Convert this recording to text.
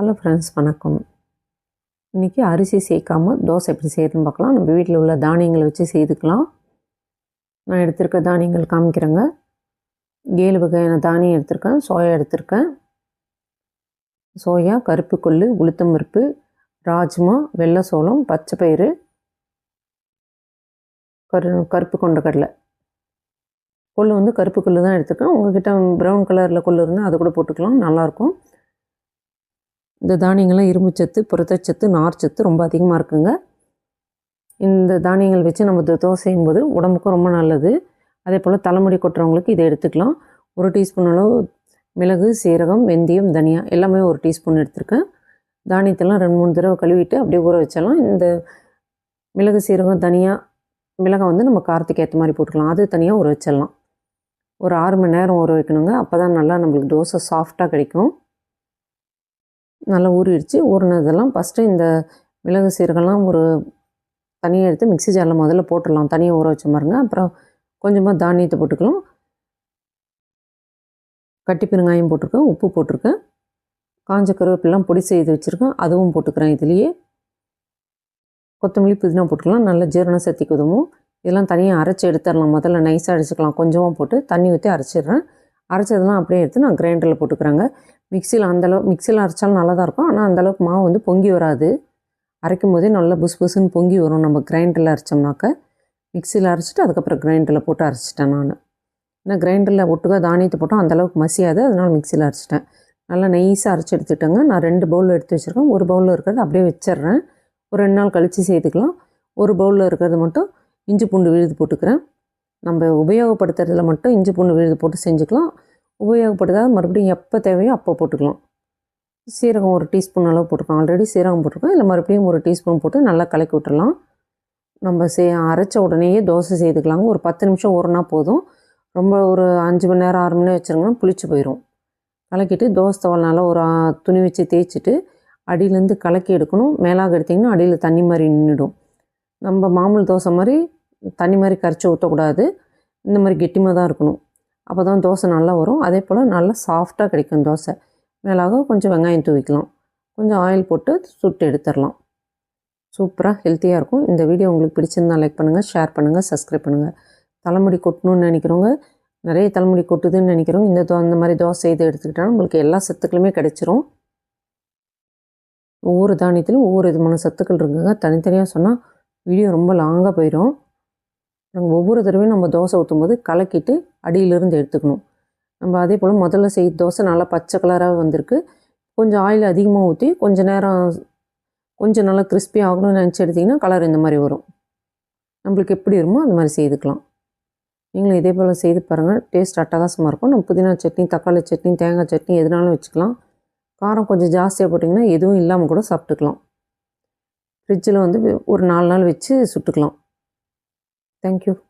Hello friends வணக்கம். இன்றைக்கி அரிசி சேர்க்காமல் தோசை எப்படி செய்யறதுன்னு பார்க்கலாம். நம்ம வீட்டில் உள்ள தானியங்களை வச்சு செய்துக்கலாம். நான் எடுத்திருக்க தானியங்கள் காமிக்கிறேங்க. ஏழு வகையான தானியம் எடுத்திருக்கேன். சோயா எடுத்திருக்கேன். சோயா கருப்பு கொள்ளு உளுத்தம் பருப்பு ராஜ்மா வெள்ளை சோளம் பச்சை பயிறு கரு கருப்பு கொண்ட கடலை. கொள்ளு வந்து கருப்பு கொள்ளு தான் எடுத்துருக்கேன். உங்ககிட்ட ப்ரௌன் கலரில் கொள்ளு இருந்தால் அது கூட போட்டுக்கலாம். நல்லாயிருக்கும் இந்த தானியங்கள்லாம் இரும்புச்சத்து புரதச்சத்து நார்ச்சத்து ரொம்ப அதிகமாக இருக்குங்க. இந்த தானியங்கள் வச்சு நம்ம தோசை செய்யும்போது உடம்புக்கும் ரொம்ப நல்லது. அதே போல் தலைமுடி கொட்டுறவங்களுக்கு இதை எடுத்துக்கலாம். ஒரு டீஸ்பூன் அளவு மிளகு சீரகம் வெந்தயம் தனியா எல்லாமே ஒரு டீஸ்பூன் எடுத்திருக்கேன். தானியத்தெல்லாம் ரெண்டு மூணு தடவை கழுவிட்டு அப்படியே ஊற வச்சிடலாம். இந்த மிளகு சீரகம் தனியாக மிளகாய் வந்து நம்ம காரத்துக்கு ஏற்ற மாதிரி போட்டுக்கலாம். அது தனியாக ஊற வச்சிடலாம். ஒரு ஆறு மணி நேரம் ஊற வைக்கணுங்க. அப்போ தான் நல்லா நம்மளுக்கு தோசை சாஃப்டாக கிடைக்கும். நல்லா ஊறிடுச்சு. ஊறினதெல்லாம் ஃபஸ்ட்டு இந்த மிளகு சீரகம்லாம் ஒரு தனியாக எடுத்து மிக்சி ஜாரில் முதல்ல போட்டுடலாம். தனியாக ஊற வச்ச பாருங்க. அப்புறம் கொஞ்சமாக தானியத்தை போட்டுக்கலாம். கட்டி பெருங்காயம் போட்டிருக்கேன். உப்பு போட்டிருக்கேன். காஞ்ச கருவேப்பிலாம் பொடி செய்து வச்சுருக்கேன். அதுவும் போட்டுக்கிறேன் இதுலேயே. கொத்தமல்லி புதினா போட்டுக்கலாம். நல்ல ஜீரண சக்திக்கு உதவும் இதெல்லாம் தனியாக அரைச்சி எடுத்துடலாம். முதல்ல நைஸாக அடிச்சுக்கலாம். கொஞ்சமாக போட்டு தண்ணி ஊற்றி அரைச்சிடுறேன். அரைச்சதெல்லாம் அப்படியே எடுத்து நான் கிரைண்டரில் போட்டுக்கிறாங்க. மிக்சியில் அந்தளவு மிக்சியில் அரைச்சாலும் நல்லா தான் இருக்கும் ஆனால் அந்தளவுக்கு மாவு வந்து பொங்கி வராது. அரைக்கும் போதே நல்லா புஸ் புஸ்ன்னு பொங்கி வரும். நம்ம கிரைண்டரில் அரைச்சோம்னாக்க. மிக்சியில் அரைச்சிட்டு அதுக்கப்புறம் கிரைண்டரில் போட்டு அரைச்சிட்டேன் நான். ஏன்னா கிரைண்டரில் ஒட்டுக்காக தானியத்தை போட்டால் அந்தளவுக்கு மசியாது. அதனால் மிக்சியில் அரைச்சிட்டேன். நல்லா நைஸாக அரைச்சி எடுத்துட்டேங்க. நான் ரெண்டு பவுலில் எடுத்து வச்சுருக்கேன். ஒரு பவுலில் இருக்கிறது அப்படியே வச்சிடுறேன். ஒரு ரெண்டு நாள் கழித்து செய்துக்கலாம் ஒரு பவுலில் இருக்கிறது மட்டும் இஞ்சி பூண்டு விழுது போட்டுக்கிறேன். நம்ம உபயோகப்படுத்துறதுல மட்டும் இஞ்சி பூண்டு விழுது போட்டு செஞ்சுக்கலாம். உபயோகப்படுத்தாத மறுபடியும் எப்போ தேவையோ அப்போ போட்டுக்கலாம். சீரகம் ஒரு டீஸ்பூன் அளவு போட்டுக்கலாம் ஆல்ரெடி சீரகம் போட்டிருக்கோம். இல்லை மறுபடியும் ஒரு டீஸ்பூன் போட்டு நல்லா கலக்கி விட்டுடலாம். நம்ம சே அரைச்ச உடனேயே தோசை செய்துக்கலாங்க. ஒரு பத்து நிமிஷம் ஊறினா போதும். ரொம்ப ஒரு அஞ்சு மணி நேரம் ஆறு மணி நேரம் வச்சுருங்கன்னா புளிச்சு போயிடும் கலக்கிட்டு தோசை தவள் நல்லா ஒரு துணி வச்சு தேய்ச்சிட்டு அடியிலேருந்து கலக்கி எடுக்கணும். மேலாக எடுத்திங்கன்னா அடியில் தண்ணி மாதிரி நின்றுடும் நம்ம மாமூல் தோசை மாதிரி தண்ணி மாதிரி கரைச்சி ஊற்றக்கூடாது இந்த மாதிரி கெட்டிமாக தான் இருக்கணும். அப்போ தான் தோசை நல்லா வரும். அதே போல் நல்லா சாஃப்டாக கிடைக்கும் தோசை. மேலாக கொஞ்சம் வெங்காயம் தூவிக்கலாம். கொஞ்சம் ஆயில் போட்டு சுட்டு எடுத்துடலாம். சூப்பராக ஹெல்த்தியாக இருக்கும். இந்த வீடியோ உங்களுக்கு பிடிச்சிருந்தா லைக் பண்ணுங்கள் ஷேர் பண்ணுங்கள் சப்ஸ்கிரைப் பண்ணுங்கள் தலைமுடி கொட்டணும்னு நினைக்கிறவங்க நிறைய தலைமுடி கொட்டுதுன்னு நினைக்கிறோம் இந்த தோ இந்த மாதிரி தோசை செய்து எடுத்துக்கிட்டாலும் உங்களுக்கு எல்லா சத்துக்களுமே கிடைச்சிரும். ஒவ்வொரு தானியத்திலும் ஒவ்வொரு விதமான சத்துக்கள் இருக்குங்க. தனித்தனியாக சொன்னால் வீடியோ ரொம்ப லாங்காக போயிடும் நாங்கள் ஒவ்வொரு தடவையும் நம்ம தோசை ஊற்றும் போது கலக்கிட்டு அடியிலிருந்து எடுத்துக்கணும். நம்ம அதே போல் முதல்ல செய்த தோசை நல்லா பச்சை கலராக வந்திருக்கு. கொஞ்சம் ஆயில் அதிகமாக ஊற்றி கொஞ்சம் நேரம் கொஞ்சம் நல்லா கிறிஸ்பி ஆகணும்னு நினச்சி எடுத்திங்கன்னா கலர் இந்த மாதிரி வரும். நம்மளுக்கு எப்படி வருமோ அந்த மாதிரி செய்துக்கலாம். நீங்களும் இதே போல் செய்து பாருங்கள் டேஸ்ட் அட்டகாசமாக இருக்கும். நம்ம புதினா சட்னி தக்காளி சட்னி தேங்காய் சட்னி எதுனாலும் வச்சுக்கலாம். காரம் கொஞ்சம் ஜாஸ்தியாக போட்டிங்கன்னா எதுவும் இல்லாமல் கூட சாப்பிட்டுக்கலாம். ஃப்ரிட்ஜில் வந்து ஒரு நாலு நாள் வச்சு சுட்டுக்கலாம். Thank you.